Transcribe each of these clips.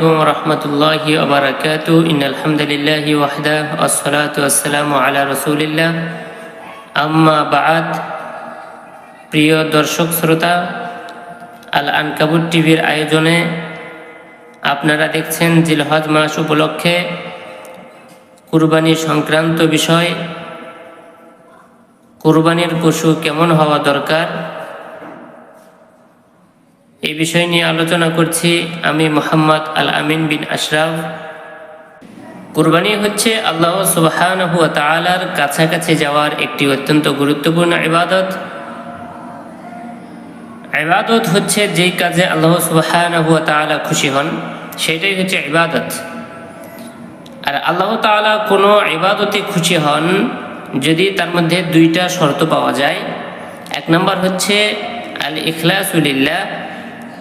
আলাইকুম রহমতুল্লাহ ওবরাকাত ইন আলহামদুলিল্লাহ ওয়াহদা আসসালাত আসসালামু আলা রসুলিল্লাহ। আম্মা বাদ। প্রিয় দর্শক শ্রোতা, আল আনকাবুর টিভির আয়োজনে আপনারা দেখছেন জিলহজ মাস উপলক্ষে কুরবানি সংক্রান্ত বিষয়। কুরবানির পশু কেমন হওয়া দরকার? এই বিষয় নিয়ে আলোচনা করছি আমি মোহাম্মদ আল আমিন বিন আশরাফ। কুরবানি হচ্ছে আল্লাহ সুবহানাহু ওয়া তাআলার কাছাকাছি যাওয়ার একটি অত্যন্ত গুরুত্বপূর্ণ ইবাদত। ইবাদত হচ্ছে যেই কাজে আল্লাহ সুবহানাহু তাআলা খুশি হন, সেটাই হচ্ছে ইবাদত। আর আল্লাহ তাআলা কোনো ইবাদতে খুশি হন যদি তার মধ্যে দুইটা শর্ত পাওয়া যায়। এক নম্বর হচ্ছে আল ইখলাসুলিল্লাহ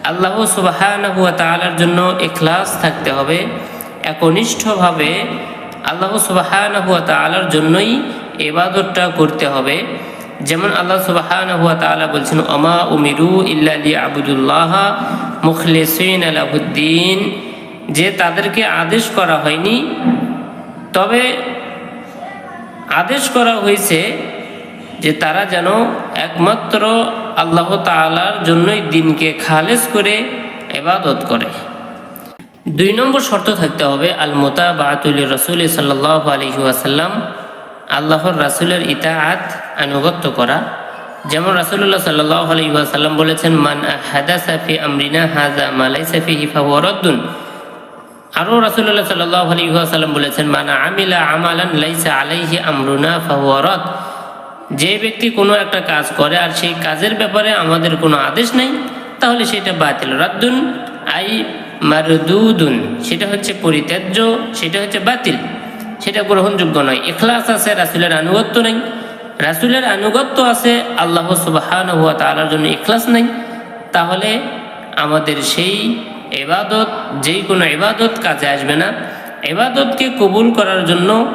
আল্লাহ সুবাহানহু তালার জন্য ইখলাস থাকতে হবে। একনিষ্ঠভাবে আল্লাহ সুবাহানহু তালার জন্যই এবাদতটা করতে হবে। যেমন আল্লাহ সুবাহানহু তালা বলছেন অমা উমিরু ইল্লালি আবুদুল্লাহ মুখলেসিন আলাহুদ্দিন যে তাদেরকে আদেশ করা হয়নি, তবে আদেশ করা হয়েছে যে তারা যেন একমাত্র আল্লাহ তালার জন্যই দিনকে খালেজ করে এবাদত করে। দুই নম্বর শর্ত থাকতে হবে আল মোতা বাতুল রসুল সাল্লাহ আলহি আসাল্লাম আল্লাহর রাসুলের ইতাআত আনুগত্য করা। যেমন রাসুল্লাহ সাল্লাহ আলহি আসাল্লাম বলেছেন, মান হাদা সাফি আমরিনা হাজা মালাই সাফি হিফা ওয়ারদ্দুন আরও রাসুল্লাহ সাল্লাহ আলী সাল্লাম বলেছেন, মানা আমিলা আমালান লাইসা আলাইহি আমরুনা ফাওয়ারত যে ব্যক্তি কোনো একটা কাজ করে আর সেই কাজের ব্যাপারে আমাদের কোনো আদেশ নেই, তাহলে সেটা বাতিল। রাদ্দুন আই মারদুদুন, সেটা হচ্ছে পরিত্যাজ্য, সেটা হচ্ছে বাতিল। সেটা গ্রহণযোগ্য নয়। এখলাস আছে, রাসুলের আনুগত্য নেই। রাসুলের আনুগত্য আছে, আল্লাহ সুবাহান হুয়া তালার জন্য এখলাস নেই। তাহলে আমাদের সেই এবাদত যেই কোনো এবাদত কাজে আসবে না। এবাদতকে কবুল করার জন্য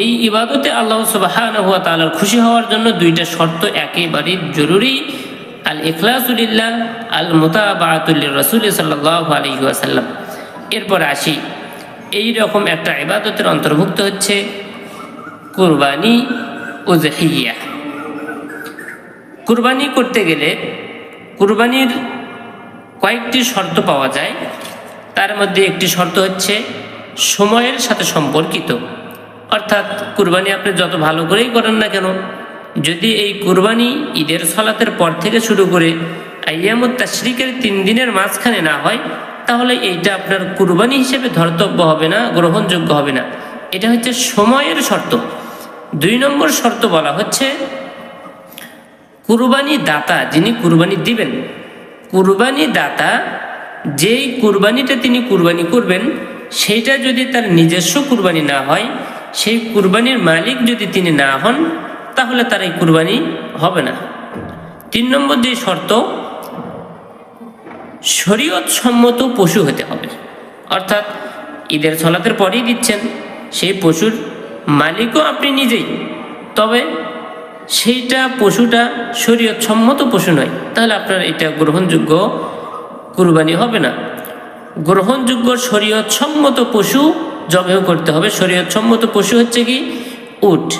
এই ইবাদতে আল্লাহ সুবাহান হুয়া তালার খুশি হওয়ার জন্য দুইটা শর্ত একেবারেই জরুরি। আল ইখলাসুলিল্লাহ আল মোতাবাতুল্লি রসুল সাল্লাহ আলহিহাসাল্লাম এরপর আসি, এই রকম একটা ইবাদতের অন্তর্ভুক্ত হচ্ছে কুরবানি ও জহিয়া কুরবানি করতে গেলে কুরবানির কয়েকটি শর্ত পাওয়া যায়। তার মধ্যে একটি শর্ত হচ্ছে, সময়ের সাথে সম্পর্কিত। অর্থাৎ কুরবানি আপনি যত ভালো করেই করেন না কেন, যদি এই কুরবানি ঈদের সলাতের পর থেকে শুরু করে আইয়ামুত তাশরিকের তিন দিনের মাঝখানে না হয়, তাহলে এইটা আপনার কুরবানি হিসেবে ধর্তব্য হবে না, গ্রহণযোগ্য হবে না। এটা হচ্ছে সময়ের শর্ত। দুই নম্বর শর্ত বলা হচ্ছে, কুরবানি দাতা যিনি কুরবানি দিবেন, কুরবানি দাতা যেই কুরবানিটা তিনি কুরবানি করবেন, সেইটা যদি তার নিজস্ব কুরবানি না হয় সেই কুরবানির মালিক যদি তিনি না হন, তাহলে তার এই কুরবানি হবে না। তিন নম্বর যে শর্ত শরীয়ত সম্মত পশু হতে হবে। অর্থাৎ ঈদের ছলাতের পরেই দিচ্ছেন, সেই পশুর মালিকও আপনি নিজেই। তবে সেইটা পশুটা শরীয়ত সম্মত পশু নয়, তাহলে আপনার এটা গ্রহণযোগ্য কুরবানি হবে না। গ্রহণযোগ্য শরীয়ত সম্মত পশু জবেহ করতে হবে। শরীয়ত সম্মত পশু হচ্ছে কি? উট।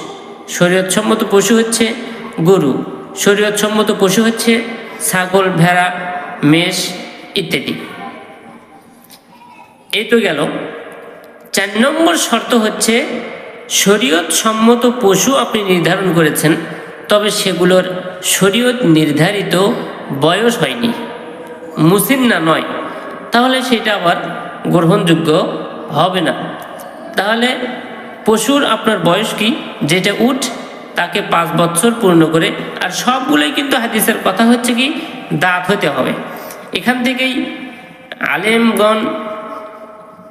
শরীয়ত সম্মত পশু হচ্ছে গরু। শরীয়ত সম্মত পশু হচ্ছে ছাগল, ভেড়া, মেষ ইত্যাদি। এই তো গেল। চার নম্বর শর্ত হচ্ছে শরীয়ত সম্মত পশু আপনি নির্ধারণ করেছেন, তবে সেগুলোর শরীয়ত নির্ধারিত বয়স হয়নি। মুসিন্না নয়। তাহলে সেটা আবার গ্রহণযোগ্য হবে না। তাহলে পশুর আপনার বয়স কি? যেটা উঠ তাকে পাঁচ বছর পূর্ণ করে। আর সবগুলোই কিন্তু হাদিসের কথা হচ্ছে কি? দাঁত হতে হবে। এখান থেকেই আলেমগণ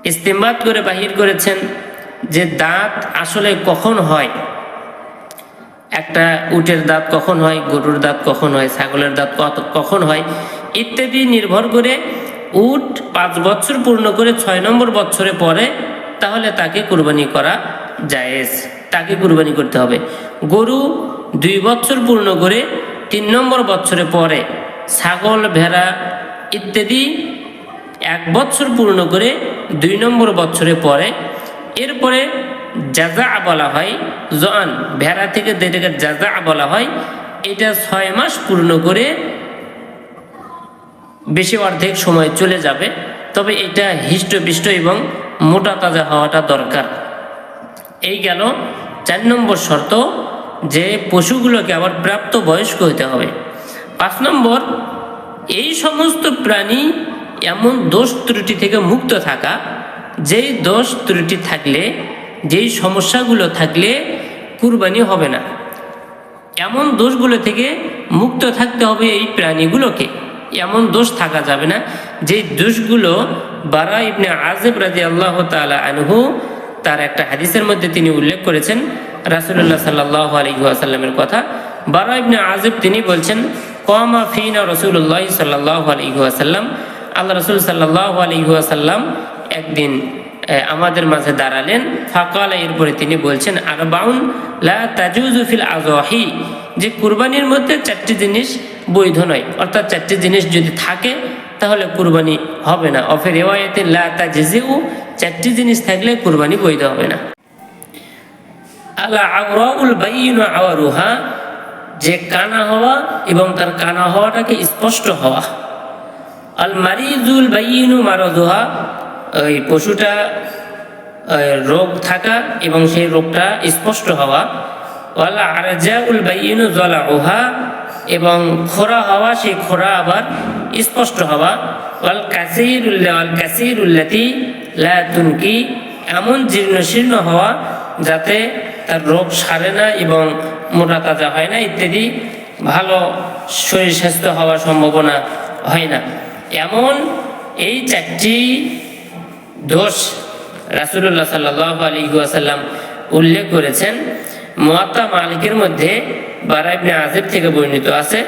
ইস্তেমাত করে বাহির করেছেন যে দাঁত আসলে কখন হয়? একটা উটের দাঁত কখন হয়? গরুর দাঁত কখন হয়? ছাগলের দাঁত কখন হয়? ইত্যাদি নির্ভর করে উট পাঁচ বছর পূর্ণ করে ছয় নম্বর বছরে পরে তাহলে তাকে কুরবানি করা জায়েজ। তাকে কুরবানি করতে হবে। গরু দুই বছর পূর্ণ করে তিন নম্বর বছরে পরে ছাগল, ভেড়া ইত্যাদি এক বছর পূর্ণ করে দুই নম্বর বছরে পরে এরপরে জাজা বলা হয় জন ভেড়া থেকে যেটাকে জাজা বলা হয়, এটা ছয় মাস পূর্ণ করে বেশি অর্ধেক সময় চলে যাবে। তবে এটা হৃষ্টপিষ্ট এবং মোটা তাজা হওয়াটা দরকার। এই গেল চার নম্বর শর্ত যে পশুগুলোকে আবার প্রাপ্ত বয়স্ক হতে হবে। পাঁচ নম্বর, এই সমস্ত প্রাণী এমন দোষ ত্রুটি থেকে মুক্ত থাকা। যেই দোষ ত্রুটি থাকলে, যেই সমস্যাগুলো থাকলে কুরবানি হবে না। এমন দোষগুলো থেকে মুক্ত থাকতে হবে এই প্রাণীগুলোকে। এমন দোষ থাকা যাবে না। যে দোষগুলো বারা ইবনে আজেব রাজি আল্লাহ তালা আনহু তার একটা হাদিসের মধ্যে তিনি উল্লেখ করেছেন রাসুল্লাহ সাল্লাহ আলহিহাসাল্লামের কথা। বারা ইবনে আজেব তিনি বলছেন, কমা ফিনা রসুল্লাহ সাল্লাহ আলহিহাসাল্লাম আল্লাহ রসুল সাল্লাহ আলহিহাসাল্লাম একদিন আমাদের মাঝে দাঁড়ালেন। ফাকালা, এরপরে তিনি বলছেন আর বাউন লা তাজুজুফিল আজহি যে কুরবানির মধ্যে চারটি জিনিস বৈধ নয়। অর্থাৎ চারটি জিনিস যদি থাকে, তাহলে কুরবানি হবে না। অফের রেওয়ায়তে লা তাজিউ চারটি জিনিস থাকলে কুরবানি বৈধ হবে না। আলা আওরাউল বাইন আওয়ারুহা, যে কানা হওয়া এবং তার কানা হওয়াটাকে স্পষ্ট হওয়া। আল মারিজুল বাইনু মারদুহা, ওই পশুটা রোগ থাকা এবং সেই রোগটা স্পষ্ট হওয়া। ওয়ালা আরজাউল বাইনু জলাউহা এবং খোরা হওয়া, সেই খোরা আবার স্পষ্ট হওয়া। ওয়াল কাসিরুল্লাহ ওয়াল কাসিরুল্লাতি এমন জীর্ণ শীর্ণ হওয়া যাতে তার রোগ সারে না এবং মোটা তাজা হয় না ইত্যাদি। ভালো শরীর স্বাস্থ্য হওয়ার সম্ভাবনা হয় না। এমন এই চারটি দোষ রাসুল্লাহ সাল্লাহ আলী আসাল্লাম উল্লেখ করেছেন। মোয়াত্তা মালিকের মধ্যে বারাইবনে আজেব থেকে বর্ণিত আছে।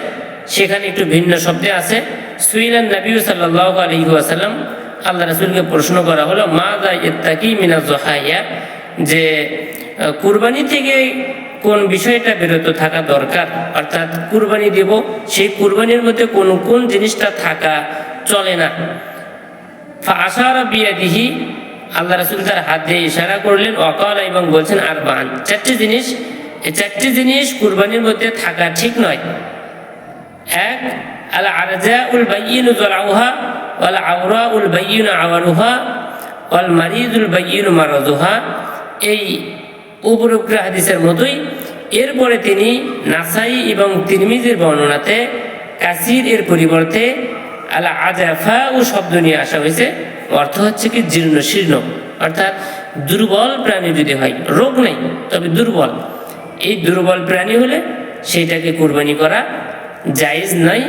সেখানে একটু ভিন্ন শব্দে আছে সুইলান নবী সাল্লাহ আলী আসাল্লাম আল্লাহ রাসুলকে প্রশ্ন করা হলো মা দা ইত্তাকি মিনা জহাইয়া যে কুরবানি থেকে কোন বিষয়টা বিরত থাকা দরকার? অর্থাৎ কুরবানি দেব, সেই কুরবানির মধ্যে কোন কোন জিনিসটা থাকা চলে না। আশারা বিয়াদিহি, আল্লাহ রাসুল তার হাত দিয়ে ইশারা করলেন অকাল এবং বলছেন আর বান চারটি জিনিস এই চারটি জিনিস কুরবানির মধ্যে থাকা ঠিক নয়। এক আল আরজা উল বাইয়িনু জলাউহা ওয়াল আওরা উল বাইয়িনু আওয়ারুহা ওয়াল মারিদুল বাইয়িনু মারাদুহা। এই উপরোক্ত হাদিসের মতোই এরপরে তিনি নাসাই এবং তিরমিজের বর্ণনাতে কাসির এর পরিবর্তে আলা আজাফা ও শব্দ নিয়ে আসা হয়েছে। অর্থ হচ্ছে কি জীর্ণ, শীর্ণ, অর্থাৎ দুর্বল প্রাণী যদি হয়, রোগ নেই, তবে দুর্বল। এই দুর্বল প্রাণী হলে সেইটাকে কুরবানি করা জায়েজ নাই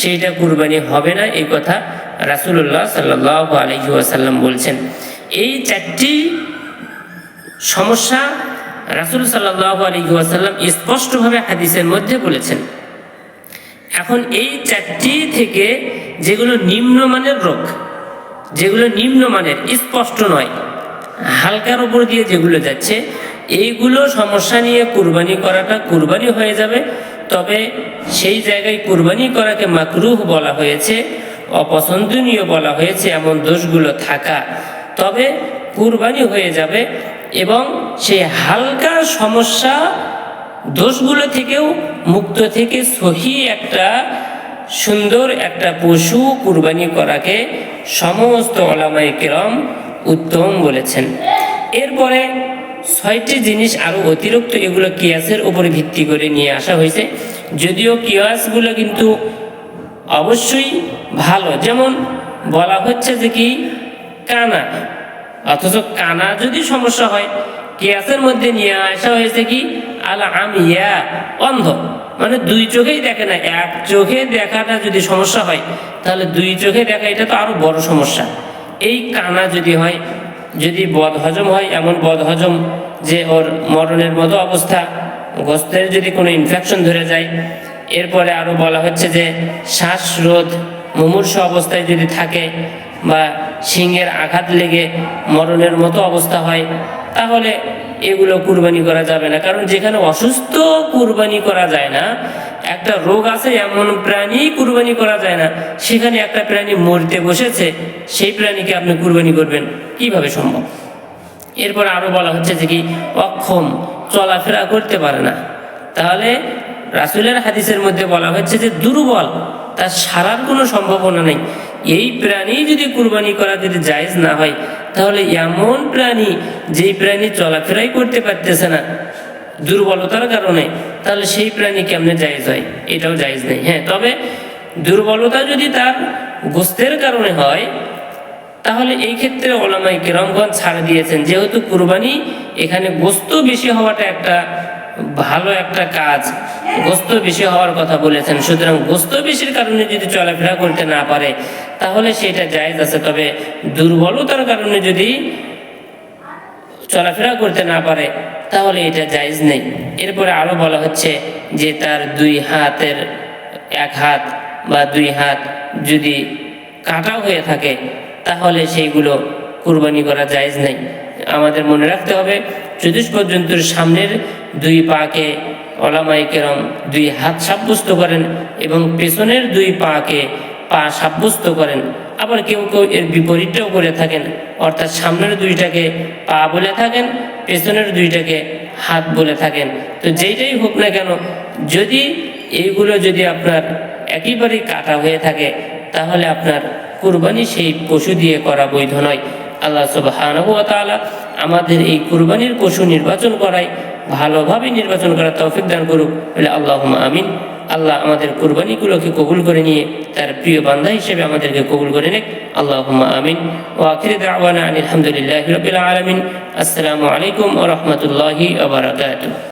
সেইটা কুরবানি হবে না, এই কথা রাসুল্লাহ সাল্লাহ আলহি আসাল্লাম বলছেন। এই চারটি সমস্যা রাসুল সাল্লাহ আলহি আসাল্লাম স্পষ্টভাবে হাদিসের মধ্যে বলেছেন। এখন এই চারটি থেকে যেগুলো নিম্নমানের রোগ, যেগুলো নিম্নমানের, স্পষ্ট নয়, হালকার ওপর দিয়ে যেগুলো যাচ্ছে এইগুলো সমস্যা নিয়ে কুরবানি করাটা কুরবানি হয়ে যাবে। তবে সেই জায়গায় কুরবানি করাকে মাকরুহ বলা হয়েছে, অপছন্দনীয় বলা হয়েছে এমন দোষগুলো থাকা। তবে কুরবানি হয়ে যাবে এবং সেই হালকা সমস্যা দোষগুলো থেকেও মুক্ত থেকে সহি একটা সুন্দর একটা পশু কুরবানি করাকে সমস্ত ওলামাই কেরম উত্তম বলেছেন। এরপরে ছয়টি জিনিস আরও অতিরিক্ত এগুলো কিয়াসের উপরে ভিত্তি করে নিয়ে আসা হয়েছে। যদিও কিয়াসগুলো কিন্তু অবশ্যই ভালো। যেমন বলা হচ্ছে যে কি, কানা। অথচ কানা যদি সমস্যা হয়, কিয়াসের মধ্যে নিয়ে আসা হয়েছে কি আলা আমিয়া অন্ধ। মানে দুই চোখেই দেখে না, এক চোখে দেখাটা যদি সমস্যা হয়, তাহলে দুই চোখে দেখা এটা তো আরও বড় সমস্যা। এই কানা যদি হয় যদি বদ হজম হয়, এমন বদ হজম যে ওর মরণের মতো অবস্থা, গোস্তের যদি কোনো ইনফেকশন ধরে যায়, এরপরে আরও বলা হচ্ছে যে শ্বাসরোধ, মুমূর্ষ অবস্থায় যদি থাকে বা শিংয়ের আঘাত লেগে মরণের মতো অবস্থা হয়, তাহলে এগুলো কুরবানি করা যাবে না। কারণ যেখানে অসুস্থ কুরবানি করা যায় না একটা রোগ আছে, এমন প্রাণী কুরবানি করা যায় না। সেখানে একটা প্রাণী মরতে বসেছে, সেই প্রাণীকে আপনি কুরবানি করবেন। কীভাবে সম্ভব? এরপর আরও বলা হচ্ছে যে কি, অক্ষম, চলাফেরা করতে পারে না। তাহলে রাসুলের হাদিসের মধ্যে বলা হচ্ছে যে দুর্বল তার সারার কোনো সম্ভাবনা নেই। এই প্রাণী যদি কুরবানি করা যদি জায়েজ না হয়, তাহলে এমন প্রাণী যেই প্রাণী চলাফেরাই করতে পারতেছে না। দুর্বলতার কারণে তাহলে সেই প্রাণী কেমনে জায়েজ হয়? এটাও জায়েজ নেই। হ্যাঁ তবে দুর্বলতা যদি তার গোস্তের কারণে হয়, তাহলে এই ক্ষেত্রে ওলামাই কিরমগঞ্জ ছাড় দিয়েছেন। যেহেতু কুরবানি এখানে গোস্ত বেশি হওয়াটা একটা ভালো একটা কাজ। গোস্ত বেশি হওয়ার কথা বলেছেন। সুতরাং গোস্ত বেশির কারণে যদি চলাফেরা করতে না পারে, তাহলে সেটা জায়েজ আছে। তবে দুর্বলতার কারণে যদি চলাফেরা করতে না পারে, তাহলে এটা জায়েজ নেই। এরপরে আরও বলা হচ্ছে যে তার দুই হাতের, এক হাত বা দুই হাত যদি কাটা হয়ে থাকে, তাহলে সেইগুলো কুরবানি করা জায়জ নেই। আমাদের মনে রাখতে হবে চতুষ্প জন্তুর সামনের দুই পাকে অলামাই কেরম দুই হাত সাব্যস্ত করেন এবং পেছনের দুই পাকে পা সাব্যস্ত করেন। আবার কেউ কেউ এর বিপরীতটাও করে থাকেন। অর্থাৎ সামনের দুইটাকে পা বলে থাকেন, পেছনের দুইটাকে হাত বলে থাকেন। তো যেইটাই হোক না কেন, যদি এইগুলো যদি আপনার একেবারেই কাটা হয়ে থাকে, তাহলে আপনার কুরবানি সেই পশু দিয়ে করা বৈধ নয়। আল্লাহ সুবহানাহু ওয়া আমাদের এই কুরবানির পশু নির্বাচন করায় ভালোভাবে নির্বাচন করার তৌফিক দান করুক। বলে আল্লাহুম্মা আমিন। আল্লাহ আমাদের কুরবানিগুলোকে কবুল করে নিয়ে তার প্রিয় বান্ধা হিসেবে আমাদেরকে কবুল করে নেক। আল্লাহ আমিন। ও আখির দাওয়ানা আনিল হামদুলিল্লাহি রাব্বিল আলামিন। আসসালামু আলাইকুম ও রাহমাতুল্লাহি ওয়া বারাকাতুহু।